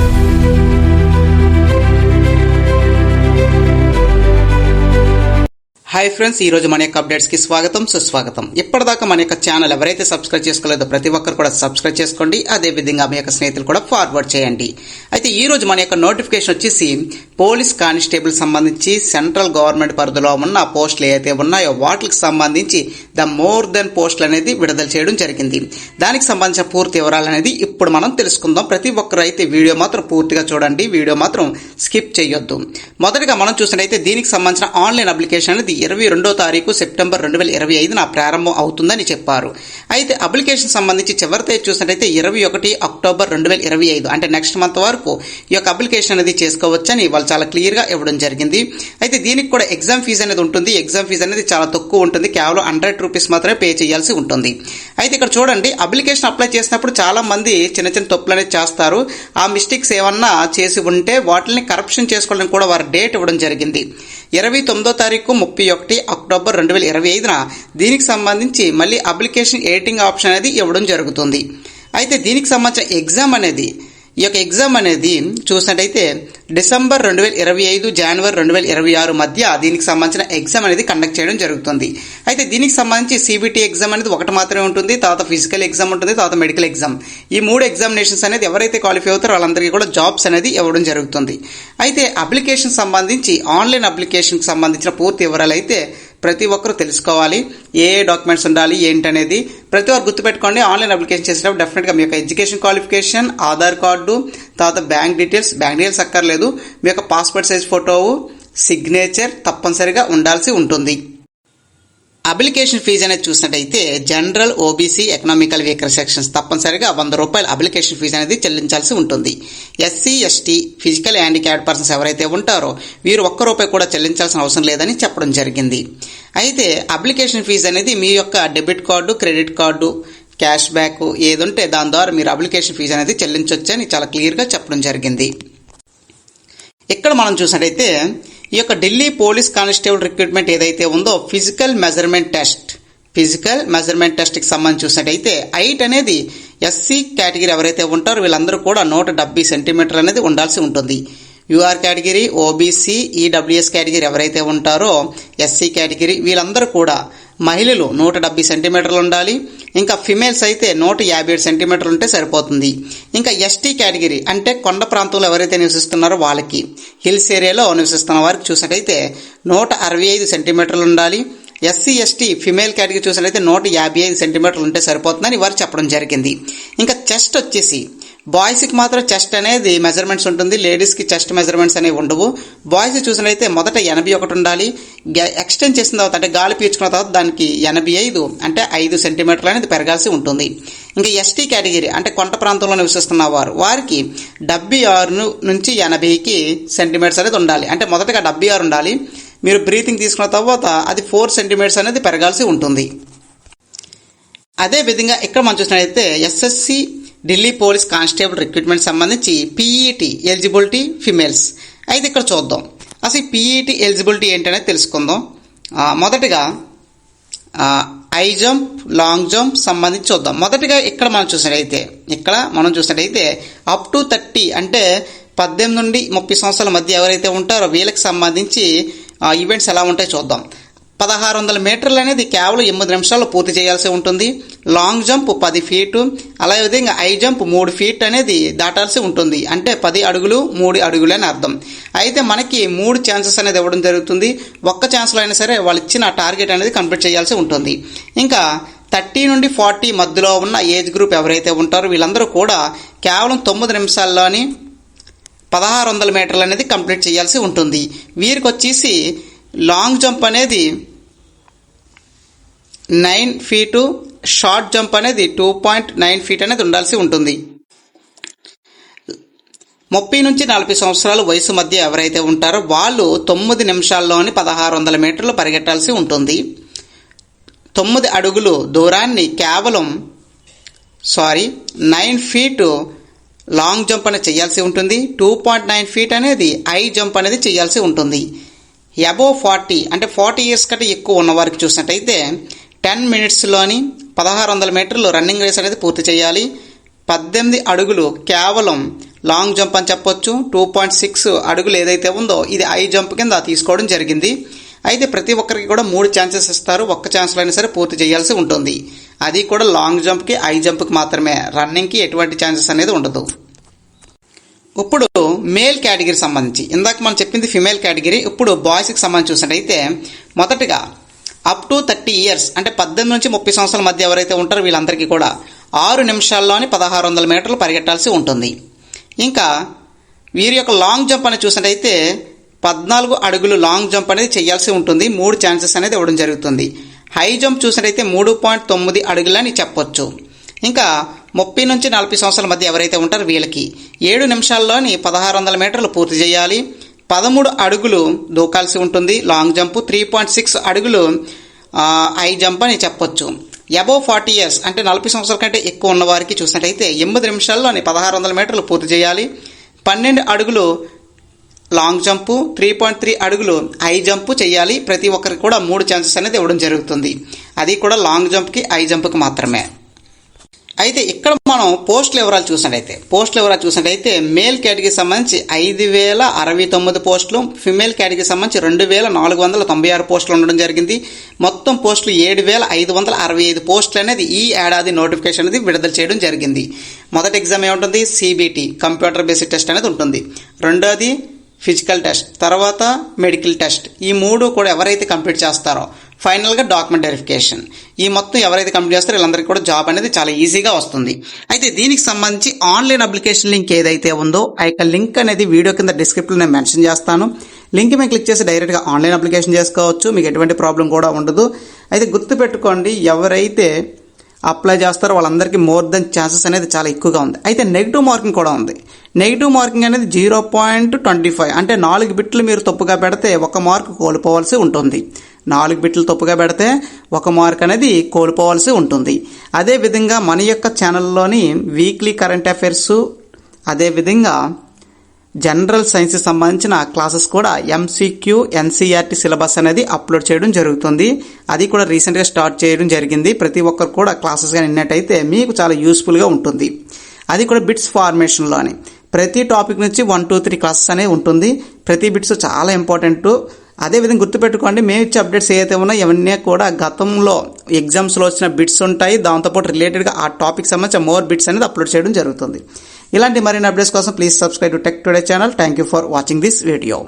Thank you. Hi friends ఈ రోజు మన యొక్క అప్డేట్స్కి స్వాగతం సుస్వాగతం. ఇప్పటిదాకా మన యొక్క ఛానల్ ఎవరైతే సబ్స్క్రైబ్ చేసుకోలేదో ప్రతి ఒక్కరు కూడా సబ్స్క్రైబ్ చేసుకోండి. అదే విధంగా మీ యొక్క స్నేహితులు కూడా ఫార్వర్డ్ చేయండి. అయితే ఈ రోజు మన యొక్క నోటిఫికేషన్ వచ్చేసి పోలీస్ కానిస్టేబుల్ సంబంధించి సెంట్రల్ గవర్నమెంట్ పరిధిలో ఉన్న పోస్టులు ఏవైతే ఉన్నాయో వాటికి సంబంధించి ద మోర్ దెన్ పోస్టులు అనేది విడుదల చేయడం జరిగింది. దానికి సంబంధించిన పూర్తి వివరాలు అనేది ఇప్పుడు మనం తెలుసుకుందాం. ప్రతి ఒక్కరు అయితే వీడియో మాత్రం పూర్తిగా చూడండి. వీడియో మాత్రం స్కిప్ చేయొద్దు. మొదటగా మనం చూసినట్టయితే దీనికి సంబంధించిన ఆన్లైన్ అప్లికేషన్ అనేది ఇరవై రెండో తారీఖు సెప్టెంబర్ రెండు వేల ఇరవై ఐదున ప్రారంభం అవుతుందని చెప్పారు. అయితే అప్లికేషన్ సంబంధించి చివరి తేదీ చూసినట్టయితే ఇరవై ఒకటి అక్టోబర్ రెండు వేల ఇరవై ఐదు అంటే నెక్స్ట్ మంత్ వరకు ఈ యొక్క అప్లికేషన్ అనేది చేసుకోవచ్చని వాళ్ళు చాలా క్లియర్గా ఇవ్వడం జరిగింది. అయితే దీనికి కూడా ఎగ్జామ్ ఫీజు అనేది ఉంటుంది. ఎగ్జామ్ ఫీజు అనేది చాలా తక్కువ ఉంటుంది. కేవలం హండ్రెడ్ రూపీస్ మాత్రమే పే చేయాల్సి ఉంటుంది. అయితే ఇక్కడ చూడండి అప్లికేషన్ అప్లై చేసినప్పుడు చాలా మంది చిన్న చిన్న తప్పులు అనేది చేస్తారు. ఆ మిస్టేక్స్ ఏమన్నా చేసి ఉంటే వాటిని కరప్షన్ చేసుకోవడానికి కూడా వారి డేట్ ఇవ్వడం జరిగింది. ఇరవై తొమ్మిదో తారీఖు ముప్పై ఒకటి అక్టోబర్ రెండు వేల ఇరవై ఐదున దీనికి సంబంధించి మళ్ళీ అప్లికేషన్ ఎడిటింగ్ ఆప్షన్ అనేది ఇవ్వడం జరుగుతుంది. అయితే దీనికి సంబంధించిన ఎగ్జామ్ అనేది ఈ యొక్క ఎగ్జామ్ అనేది చూసినట్టయితే డిసెంబర్ రెండు వేల ఇరవై ఐదు జనవరి రెండు వేల ఇరవై ఆరు మధ్య దీనికి సంబంధించిన ఎగ్జామ్ అనేది కండక్ట్ చేయడం జరుగుతుంది. అయితే దీనికి సంబంధించి సిబిటి ఎగ్జామ్ అనేది ఒకటి మాత్రమే ఉంటుంది తర్వాత ఫిజికల్ ఎగ్జామ్ ఉంటుంది తర్వాత మెడికల్ ఎగ్జామ్. ఈ మూడు ఎగ్జామినేషన్స్ అనేది ఎవరైతే క్వాలిఫై అవుతారో వాళ్ళందరికీ కూడా జాబ్స్ అనేది ఇవ్వడం జరుగుతుంది. అయితే అప్లికేషన్ సంబంధించి ఆన్లైన్ అప్లికేషన్కి సంబంధించిన పూర్తి వివరాలు అయితే ప్రతి ఒక్కరూ తెలుసుకోవాలి. ఏ ఏ డాక్యుమెంట్స్ ఉండాలి ఏంటనేది ప్రతి ఒక్కరు గుర్తుపెట్టుకోండి. ఆన్లైన్ అప్లికేషన్ చేసేటప్పుడు డెఫినెట్గా మీ యొక్క ఎడ్యుకేషన్ క్వాలిఫికేషన్ ఆధార్ కార్డు తర్వాత బ్యాంక్ డీటెయిల్స్ బ్యాంక్ డీటెయిల్స్ అక్కర్లేదు. మీ యొక్క పాస్పోర్ట్ సైజ్ ఫోటో సిగ్నేచర్ తప్పనిసరిగా ఉండాల్సి ఉంటుంది. అప్లికేషన్ ఫీజు అనేది చూసినట్టయితే general OBC economical weaker sections తప్పనిసరిగా వంద రూపాయల అప్లికేషన్ ఫీజు అనేది చెల్లించాల్సి ఉంటుంది. SC ST physical handicapped persons ఎవరైతే ఉంటారో వీరు ఒక్క రూపాయి కూడా చెల్లించాల్సిన అవసరం లేదని చెప్పడం జరిగింది. అయితే అప్లికేషన్ ఫీజు అనేది మీ యొక్క debit card credit card cash back ఏదుంటే దాని ద్వారా మీరు అప్లికేషన్ ఫీజు అనేది చెల్లించవచ్చని చాలా క్లియర్గా చెప్పడం జరిగింది. ఇక్కడ మనం చూసినట్టయితే ఈ యొక్క ఢిల్లీ పోలీస్ కానిస్టేబుల్ రిక్రూట్మెంట్ ఏదైతే ఉందో physical measurement test physical measurement టెస్ట్కి సంబంధించి చూసినట్టయితే హైట్ అనేది ఎస్సీ కేటగిరీ ఎవరైతే ఉంటారో వీళ్ళందరూ కూడా నూట డెబ్బై సెంటీమీటర్ అనేది ఉండాల్సి ఉంటుంది. UR category OBC EWS category ఎవరైతే ఉంటారో ఎస్సీ కేటగిరీ వీళ్ళందరూ కూడా మహిళలు నూట డెబ్బై సెంటీమీటర్లు ఉండాలి. ఇంకా ఫిమేల్స్ అయితే నూట యాభై ఏడు సెంటీమీటర్లు ఉంటే సరిపోతుంది. ఇంకా ఎస్టీ కేటగిరీ అంటే కొండ ప్రాంతంలో ఎవరైతే నివసిస్తున్నారో వాళ్ళకి హిల్స్ ఏరియాలో నివసిస్తున్న వారికి చూసినట్టయితే నూట అరవై ఐదు సెంటీమీటర్లు ఉండాలి. ఎస్సీ ఎస్టీ ఫిమేల్ కేటగిరీ చూసినట్టయితే నూట యాభై ఐదు సెంటీమీటర్లు ఉంటే సరిపోతుందని వారు చెప్పడం జరిగింది. ఇంకా చెస్ట్ వచ్చేసి బాయ్స్కి మాత్రం చెస్ట్ అనేది మెజర్మెంట్స్ ఉంటుంది. లేడీస్కి చెస్ట్ మెజర్మెంట్స్ అనేవి ఉండవు. బాయ్స్ చూసినట్లయితే మొదట ఎనభై ఒకటి ఉండాలి. ఎక్స్టెండ్ చేసిన తర్వాత అంటే గాలి పీల్చుకున్న తర్వాత దానికి ఎనభై ఐదు అంటే ఐదు సెంటీమీటర్లు అనేది పెరగాల్సి ఉంటుంది. ఇంకా ఎస్టీ కేటగిరీ అంటే కొండ ప్రాంతంలో నివసిస్తున్న వారు వారికి డెబ్బై ఆరు నుంచి ఎనభైకి సెంటీమీటర్స్ అనేది ఉండాలి. అంటే మొదటగా డెబ్బై ఆరు ఉండాలి. మీరు బ్రీతింగ్ తీసుకున్న తర్వాత అది ఫోర్ సెంటీమీటర్స్ అనేది పెరగాల్సి ఉంటుంది. అదే విధంగా ఇక్కడ మనం చూసినట్లయితే SSC Delhi police constable recruitment సంబంధించి పీఈటీ ఎలిజిబిలిటీ ఫిమేల్స్. అయితే ఇక్కడ చూద్దాం. అసలు పీఈటీ ఎలిజిబిలిటీ ఏంటనేది తెలుసుకుందాం. మొదటగా ఐ జంప్ లాంగ్ జంప్ సంబంధించి చూద్దాం. మొదటిగా ఇక్కడ మనం చూసినట్టయితే ఇక్కడ మనం చూసినట్టయితే అప్ టు థర్టీ అంటే పద్దెనిమిది నుండి ముప్పై సంవత్సరాల మధ్య ఎవరైతే ఉంటారో వీళ్ళకి సంబంధించి ఈవెంట్స్ ఎలా ఉంటాయో చూద్దాం. పదహారు వందల మీటర్లు అనేది కేవలం ఎనిమిది నిమిషాల్లో పూర్తి చేయాల్సి ఉంటుంది. లాంగ్ జంప్ పది ఫీటు అలాగే విధంగా హై జంప్ మూడు ఫీట్ అనేది దాటాల్సి ఉంటుంది. అంటే పది అడుగులు మూడు అడుగులు అని అర్థం. అయితే మనకి మూడు ఛాన్సెస్ అనేది ఇవ్వడం జరుగుతుంది. ఒక్క ఛాన్స్లో అయినా సరే వాళ్ళు ఇచ్చిన టార్గెట్ అనేది కంప్లీట్ చేయాల్సి ఉంటుంది. ఇంకా థర్టీ నుండి ఫార్టీ మధ్యలో ఉన్న ఏజ్ గ్రూప్ ఎవరైతే ఉంటారో వీళ్ళందరూ కూడా కేవలం తొమ్మిది నిమిషాల్లోని పదహారు వందల మీటర్లు అనేది కంప్లీట్ చేయాల్సి ఉంటుంది. వీరికి వచ్చేసి లాంగ్ జంప్ అనేది నైన్ ఫీటు షార్ట్ జంప్ అనేది టూ పాయింట్ నైన్ ఫీట్ అనేది ఉండాల్సి ఉంటుంది. ముప్పై నుంచి నలభై సంవత్సరాల వయసు మధ్య ఎవరైతే ఉంటారో వాళ్ళు తొమ్మిది నిమిషాల్లోని పదహారు వందల మీటర్లు పరిగెట్టాల్సి ఉంటుంది. తొమ్మిది అడుగులు దూరాన్ని కేవలం sorry nine feet long jump అనేది చేయాల్సి ఉంటుంది. టూ పాయింట్ నైన్ ఫీట్ అనేది ఐ జంప్ అనేది చేయాల్సి ఉంటుంది. అబోవ్ ఫార్టీ అంటే ఫార్టీ ఇయర్స్ కంటే ఎక్కువ ఉన్న వారికి చూసినట్టయితే టెన్ మినిట్స్లోని పదహారు వందల మీటర్లు రన్నింగ్ రేస్ అనేది పూర్తి చేయాలి. పద్దెనిమిది అడుగులు కేవలం లాంగ్ జంప్ అని చెప్పొచ్చు. టూ పాయింట్ సిక్స్ అడుగులు ఏదైతే ఉందో ఇది ఐ జంప్ కింద తీసుకోవడం జరిగింది. అయితే ప్రతి ఒక్కరికి కూడా మూడు ఛాన్సెస్ ఇస్తారు. ఒక్క ఛాన్స్లో అయినా సరే పూర్తి చేయాల్సి ఉంటుంది. అది కూడా లాంగ్ జంప్కి ఐ జంప్కి మాత్రమే. రన్నింగ్కి ఎటువంటి ఛాన్సెస్ అనేది ఉండదు. ఇప్పుడు మేల్ కేటగిరీ సంబంధించి. ఇందాక మనం చెప్పింది ఫిమేల్ కేటగిరీ. ఇప్పుడు బాయ్స్కి సంబంధించి చూసినట్టయితే మొదటగా అప్ టు థర్టీ ఇయర్స్ అంటే పద్దెనిమిది నుంచి ముప్పై సంవత్సరాల మధ్య ఎవరైతే ఉంటారో వీళ్ళందరికీ కూడా ఆరు నిమిషాల్లోని పదహారు వందల మీటర్లు పరిగెట్టాల్సి ఉంటుంది. ఇంకా వీరి యొక్క లాంగ్ జంప్ అనేది చూసినట్టయితే పద్నాలుగు అడుగులు లాంగ్ జంప్ అనేది చేయాల్సి ఉంటుంది. మూడు ఛాన్సెస్ అనేది ఇవ్వడం జరుగుతుంది. హై జంప్ చూసినట్టయితే మూడు పాయింట్ తొమ్మిది అడుగులని చెప్పొచ్చు. ఇంకా ముప్పై నుంచి నలభై సంవత్సరాల మధ్య ఎవరైతే ఉంటారో వీళ్ళకి ఏడు నిమిషాల్లోని పదహారు వందల మీటర్లు పూర్తి చేయాలి. పదమూడు అడుగులు దూకాల్సి ఉంటుంది. Long jump three point six అడుగులు హై జంప్ అని చెప్పొచ్చు. అబోవ్ ఫార్టీ ఇయర్స్ అంటే నలభై సంవత్సరాల కంటే ఎక్కువ ఉన్న వారికి చూసినట్టయితే ఎనిమిది నిమిషాల్లోని పదహారు వందల మీటర్లు పూర్తి చేయాలి. పన్నెండు అడుగులు long jump three point three అడుగులు హై జంప్ చేయాలి. ప్రతి ఒక్కరికి కూడా మూడు ఛాన్సెస్ అనేది ఇవ్వడం జరుగుతుంది. అది కూడా లాంగ్ జంప్కి హై జంప్కి మాత్రమే. అయితే ఇక్కడ మనం పోస్టుల వివరాలు చూసినట్టయితే పోస్టుల వివరాలు చూసినట్టయితే మేల్ కేటగిరీ సంబంధించి ఐదు వేల అరవై తొమ్మిది పోస్టులు ఫిమేల్ కేటగిరీ సంబంధించి రెండు వేల నాలుగు వందల తొంభై ఆరు పోస్టులు ఉండడం జరిగింది. మొత్తం పోస్టులు ఏడు వేల ఐదు వందల అరవై ఐదు పోస్టులు అనేది ఈ ఏడాది నోటిఫికేషన్ అనేది విడుదల చేయడం జరిగింది. మొదటి ఎగ్జామ్ ఏముంటుంది? సిబిటి కంప్యూటర్ బేసిక్ టెస్ట్ అనేది ఉంటుంది. రెండోది ఫిజికల్ టెస్ట్ తర్వాత మెడికల్ టెస్ట్. ఈ మూడు కూడా ఎవరైతే కంప్లీట్ చేస్తారో ఫైనల్గా డాక్యుమెంట్ వెరిఫికేషన్. ఈ మొత్తం ఎవరైతే కంప్లీట్ చేస్తారో వీళ్ళందరికీ కూడా జాబ్ అనేది చాలా ఈజీగా వస్తుంది. అయితే దీనికి సంబంధించి ఆన్లైన్ అప్లికేషన్ లింక్ ఏదైతే ఉందో ఆ యొక్క లింక్ అనేది వీడియో కింద డిస్క్రిప్షన్లో నేను మెన్షన్ చేస్తాను. లింక్ మీద క్లిక్ చేసి డైరెక్ట్గా ఆన్లైన్ అప్లికేషన్ చేసుకోవచ్చు. మీకు ఎటువంటి ప్రాబ్లం కూడా ఉండదు. అయితే గుర్తుపెట్టుకోండి ఎవరైతే అప్లై చేస్తారో వాళ్ళందరికీ మోర్ దెన్ ఛాన్సెస్ అనేది చాలా ఎక్కువగా ఉంది. అయితే నెగిటివ్ మార్కింగ్ కూడా ఉంది. నెగిటివ్ మార్కింగ్ అనేది జీరో పాయింట్ ట్వంటీ ఫైవ్. అంటే నాలుగు బిట్లు మీరు తప్పుగా పెడితే ఒక మార్క్ కోల్పోవాల్సి ఉంటుంది. నాలుగు బిట్లు తప్పుగా పెడితే ఒక మార్క్ అనేది కోల్పోవాల్సి ఉంటుంది. అదేవిధంగా మన యొక్క ఛానల్లోని వీక్లీ కరెంట్ అఫైర్స్ అదేవిధంగా జనరల్ సైన్స్ సంబంధించిన క్లాసెస్ కూడా ఎంసీక్యూ ఎన్సీఆర్టీ సిలబస్ అనేది అప్లోడ్ చేయడం జరుగుతుంది. అది కూడా రీసెంట్గా స్టార్ట్ చేయడం జరిగింది. ప్రతి ఒక్కరు కూడా క్లాసెస్గా విన్నట్టయితే మీకు చాలా యూస్ఫుల్గా ఉంటుంది. అది కూడా బిట్స్ ఫార్మేషన్లోని ప్రతి టాపిక్ నుంచి వన్ టూ త్రీ క్లాసెస్ అనేవి ఉంటుంది. ప్రతి బిట్స్ చాలా ఇంపార్టెంట్ అదేవిధంగా గుర్తుపెట్టుకోండి మేము ఇచ్చే అప్డేట్స్ ఏవైతే ఉన్నాయో ఇవన్నీ కూడా గతంలో ఎగ్జామ్స్లో వచ్చిన బిట్స్ ఉంటాయి. దాంతోపాటు రిలేటెడ్గా ఆ టాపిక్ సంబంధించిన మోర్ బిట్స్ అనేది అప్లోడ్ చేయడం జరుగుతుంది. ఇలాంటి మరిన్ని అప్డేట్స్ కోసం please subscribe to tech today channel thank you for watching this video